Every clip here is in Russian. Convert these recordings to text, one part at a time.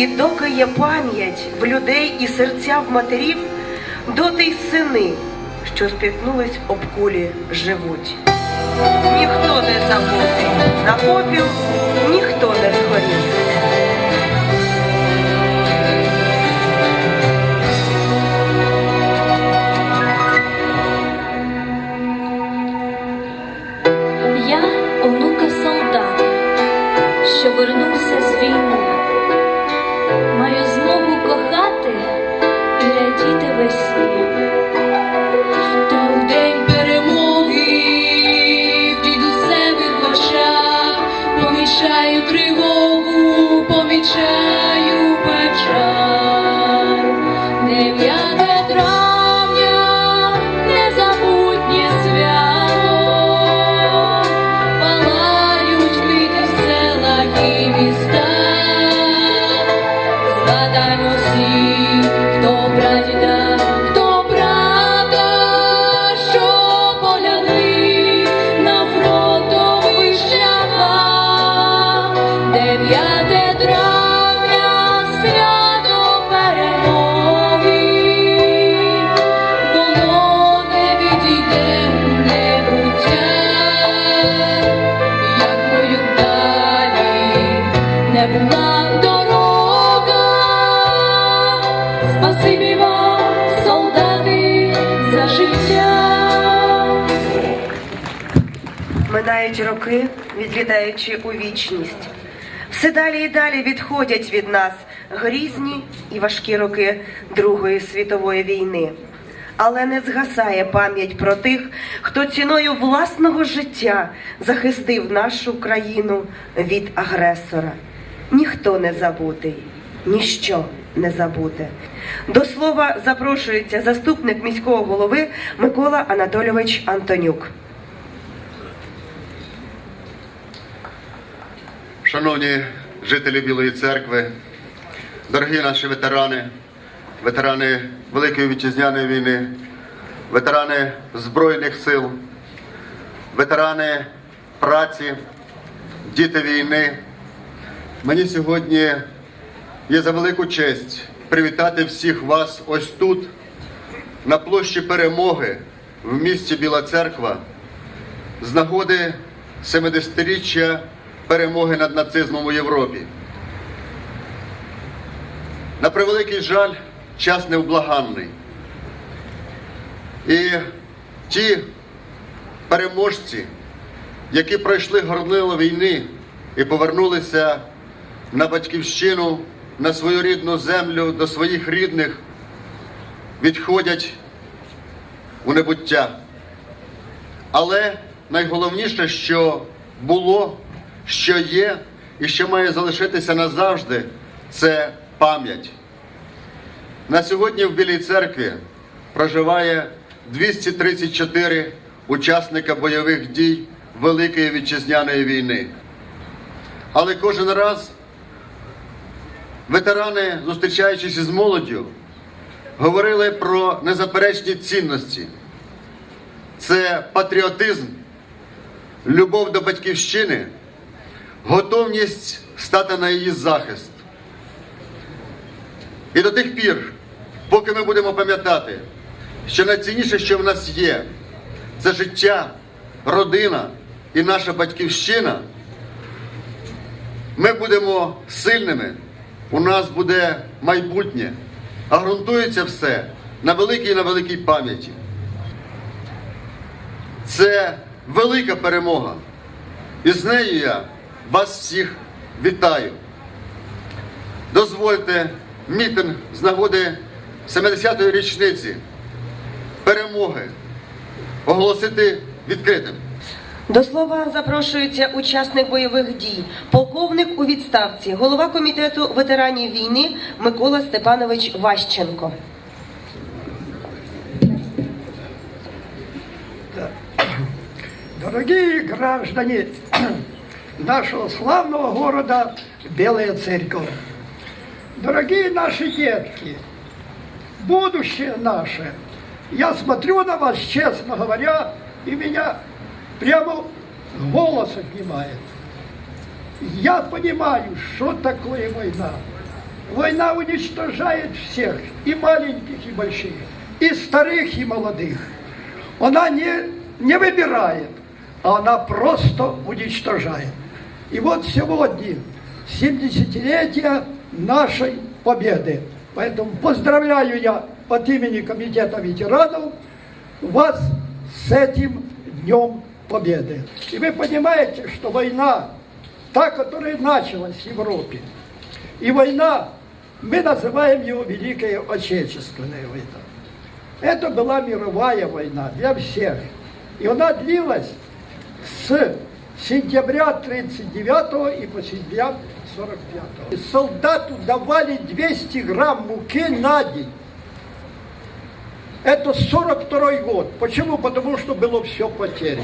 І доки є пам'ять в людей і серця в матерів, доти й сини, що спіткнулись об кулі, живуть. Ніхто не забутий, на попіл ніхто не згорів. Минають роки, відлітаючи у вічність. Все далі і далі відходять від нас грізні і важкі роки Другої світової війни. Але не згасає пам'ять про тих, хто ціною власного життя захистив нашу країну від агресора. Ніхто не забутий, ніщо не забуте. До слова запрошується заступник міського голови Микола Анатолійович Антонюк. Шановні жителі Білої церкви, дорогі наші ветерани, ветерани Великої вітчизняної війни, ветерани Збройних сил, ветерани праці, діти війни. Мені сьогодні є за велику честь привітати всіх вас ось тут, на площі Перемоги в місті Біла Церква, з нагоди 70-річчя перемоги над нацизмом у Європі. На превеликий жаль, час невблаганний. І ті переможці, які пройшли горнило війни і повернулися на батьківщину, на свою рідну землю, до своїх рідних, відходять у небуття. Але найголовніше, що було, що є і що має залишитися назавжди, це пам'ять. На сьогодні в Білій церкві проживає 234 учасника бойових дій Великої вітчизняної війни. Але кожен раз ветерани, зустрічаючись із молоддю, говорили про незаперечні цінності. Це патріотизм, любов до батьківщини, готовність стати на її захист. І до тих пір, поки ми будемо пам'ятати, що найцінніше, що в нас є, це життя, родина і наша батьківщина, ми будемо сильними, у нас буде майбутнє, а ґрунтується все на великій і на великій пам'яті. Це велика перемога. І з нею я вас всіх вітаю. Дозвольте мітинг з нагоди 70-ї річниці перемоги оголосити відкритим. До слова запрошується учасник бойових дій, полковник у відставці, голова комітету ветеранів війни Микола Степанович Ващенко. Дорогие граждане нашего славного города Белая Церковь, дорогие наши детки, будущее наше. Я смотрю на вас, честно говоря, и меня прямо голос отнимает. Я понимаю, что такое война. Война уничтожает всех, и маленьких, и больших, и старых, и молодых. Она не, не выбирает, а она просто уничтожает. И вот сегодня 70-летие нашей победы. Поэтому поздравляю я от имени Комитета ветеранов вас с этим Днем Победы. И вы понимаете, что война, та, которая началась в Европе, и война, мы называем ее Великая Отечественная война. Это была мировая война для всех. И она длилась с сентября 39 и по сентября 45. Солдату давали 200 грамм муки на день. Это 42 год. Почему? Потому что было все потеряно.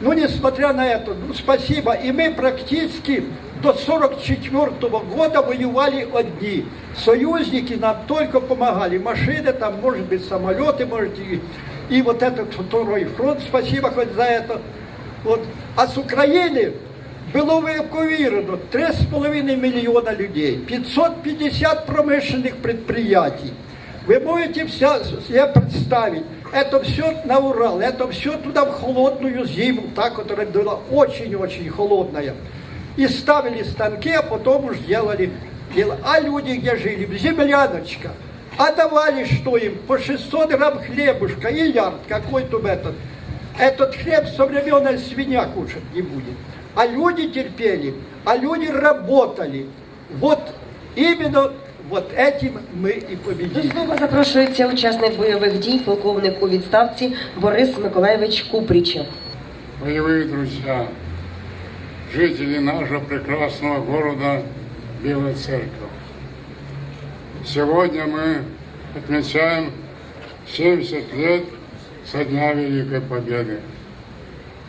Ну, несмотря на это, ну, спасибо. И мы практически до 44 года воевали одни. Союзники нам только помогали. Машины, там, может быть, самолеты, может, и, и вот этот второй фронт, спасибо хоть за это. Вот. А с Украины было эвакуировано 3,5 миллиона людей, 550 промышленных предприятий. Вы можете вся, себе представить, это все на Урал, это все туда в холодную зиму, та, которая была очень-очень холодная. И ставили станки, а потом уж делали. А люди где жили? Земляночка. А давали что им? По 600 грамм хлебушка, и ярд какой-то этот Этот хлеб современная свинья кушать не будет. А люди терпели, а люди работали. Вот именно вот этим мы и До победили. слова запрошується учасник бойових дій, полковник у відставці Борис Миколаєвич Купрічев. Боевые друзья, жители нашего прекрасного города Белая Церковь. Сегодня мы отмечаем 70 лет со дня Великой Победы.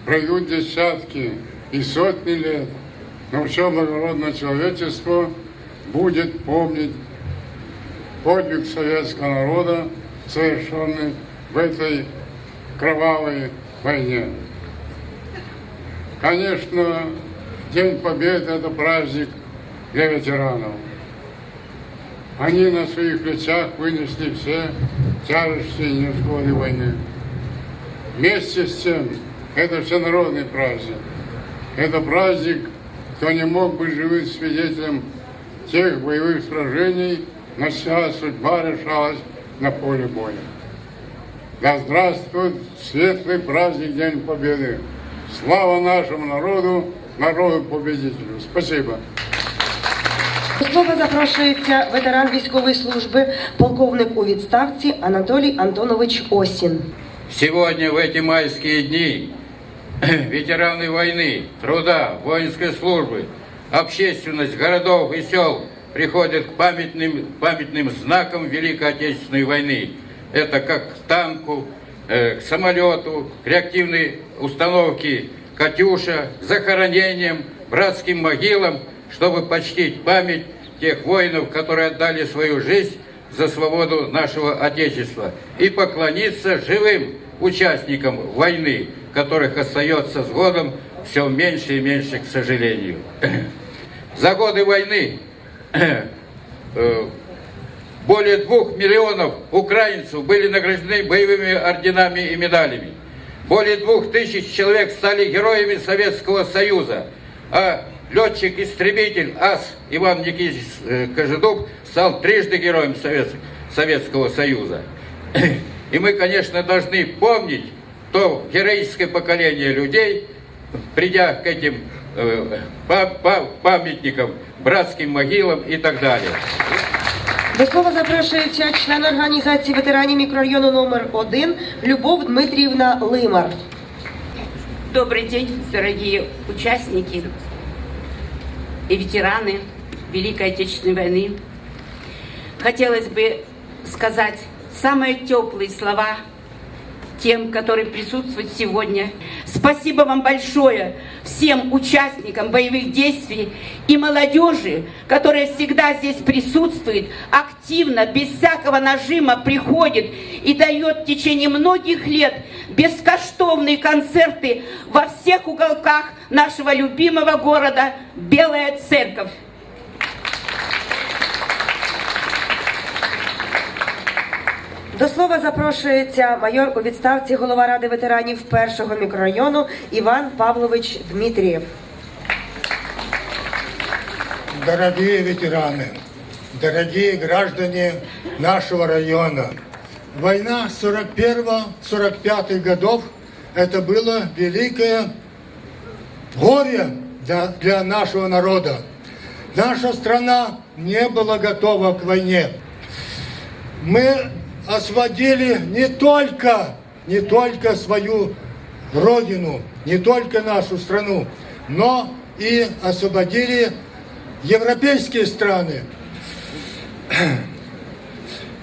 Пройдут десятки и сотни лет, но все благородное человечество будет помнить подвиг советского народа, совершенный в этой кровавой войне. Конечно, День Победы – это праздник для ветеранов. Они на своих плечах вынесли все тяжести и невзгоды войны. Вместе с тем, это всенародный праздник. Это праздник, кто не мог быть живым свидетелем тех боевых сражений, но вся судьба решалась на поле боя. Да здравствует светлый праздник День Победы! Слава нашему народу, народу-победителю! Спасибо! До слова запрошується ветеран військової служби, полковник у відставці Анатолій Антонович Осін. Сегодня, в эти майские дни, ветераны войны, труда, воинской службы, общественность городов и сел приходят к памятным, памятным знакам Великой Отечественной войны. Это как к танку, э, к самолету, к реактивной установке «Катюша», к захоронениям, братским могилам, чтобы почтить память тех воинов, которые отдали свою жизнь за свободу нашего Отечества и поклониться живым участникам войны, которых остается с годом все меньше и меньше, к сожалению. За годы войны э, более двух миллионов украинцев были награждены боевыми орденами и медалями. Более двух тысяч человек стали героями Советского Союза, а летчик-истребитель АС Иван Никитич э, Кожедуб стал трижды героем Совет- Советского Союза. И мы, конечно, должны помнить то героическое поколение людей, придя к этим э, па- па- памятникам, братским могилам и так далее. До слова запрошується член організації ветеранів мікрорайону номер 1 Любов Дмитріївна Лимар. Добрый день, дорогие участники и ветераны Великой Отечественной войны. Хотелось бы сказать самые теплые слова тем, которые присутствуют сегодня. Спасибо вам большое всем участникам боевых действий и молодежи, которая всегда здесь присутствует, активно, без всякого нажима приходит и дает в течение многих лет бескоштовные концерты во всех уголках нашего любимого города Белая Церковь. До слова запрошується майор у відставці голова ради ветеранів першого мікрорайону Іван Павлович Дмитрієв. Дорогие ветераны, дорогие граждане нашего района, война 41-45 годов – это было великое горе для, для нашего народа. Наша страна не была готова к войне. Мы освободили не только, не только свою родину, не только нашу страну, но и освободили европейские страны.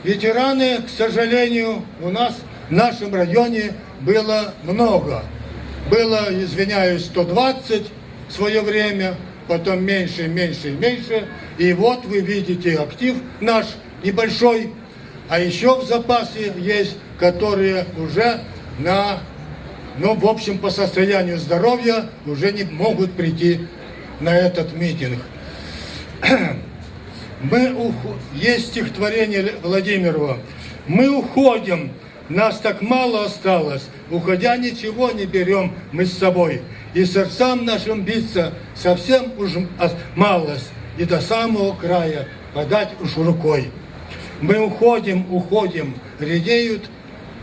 Ветераны, к сожалению, у нас в нашем районе было много. Было, извиняюсь, 120 в свое время, потом меньше, меньше, меньше. И вот вы видите актив наш небольшой. А еще в запасе есть, которые уже на, ну, в общем, по состоянию здоровья уже не могут прийти на этот митинг. Мы ухо- есть стихотворение Владимирова. Мы уходим, нас так мало осталось, уходя ничего не берем мы с собой. И сердцам нашим биться совсем уж ос- малость, и до самого края подать уж рукой. Мы уходим, уходим, редеют,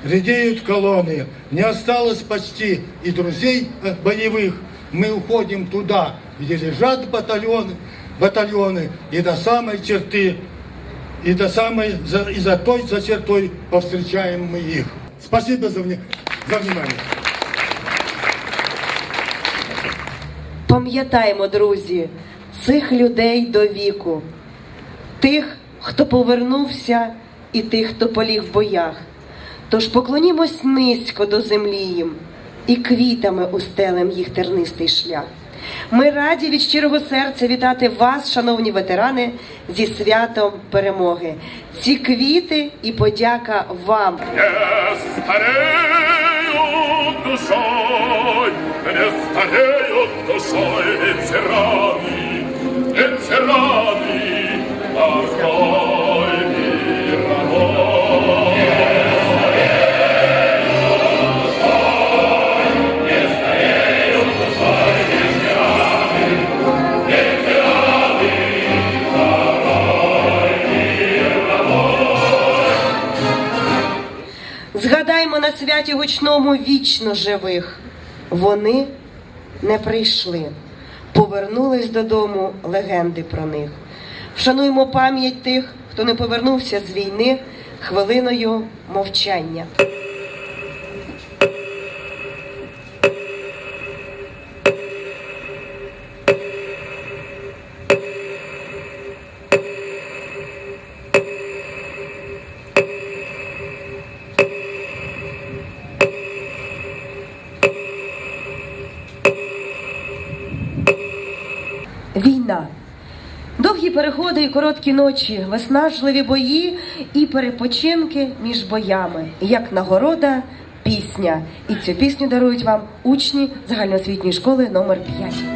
редеют колонны, не осталось почти и друзей э, боевых. Мы уходим туда, где лежат батальоны, батальоны, и до самой черты, и до самой, за, и за той, за чертой повстречаем мы их. Спасибо за, вни- за внимание. Пам'ятаємо, друзі, цих людей до віку, тих, хто повернувся, і тих, хто поліг в боях. Тож поклонімось низько до землі їм і квітами устелем їх тернистий шлях. Ми раді від щирого серця вітати вас, шановні ветерани, зі святом перемоги. Ці квіти і подяка вам. Не стареют душой, не стареют душой морской мировой. Згадаймо на святі гучному вічно живих. Вони не прийшли, повернулись додому легенди про них. Вшануймо пам'ять тих, хто не повернувся з війни хвилиною мовчання. Переходи і короткі ночі, виснажливі бої і перепочинки між боями, як нагорода, пісня. І цю пісню дарують вам учні загальноосвітньої школи номер 5.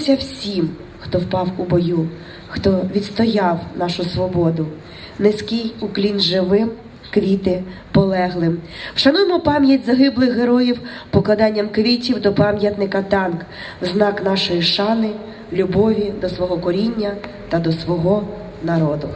Вшануймося всім, хто впав у бою, хто відстояв нашу свободу. Низький уклін живим, квіти полеглим. Вшануємо пам'ять загиблих героїв покладанням квітів до пам'ятника танк, в знак нашої шани, любові до свого коріння та до свого народу.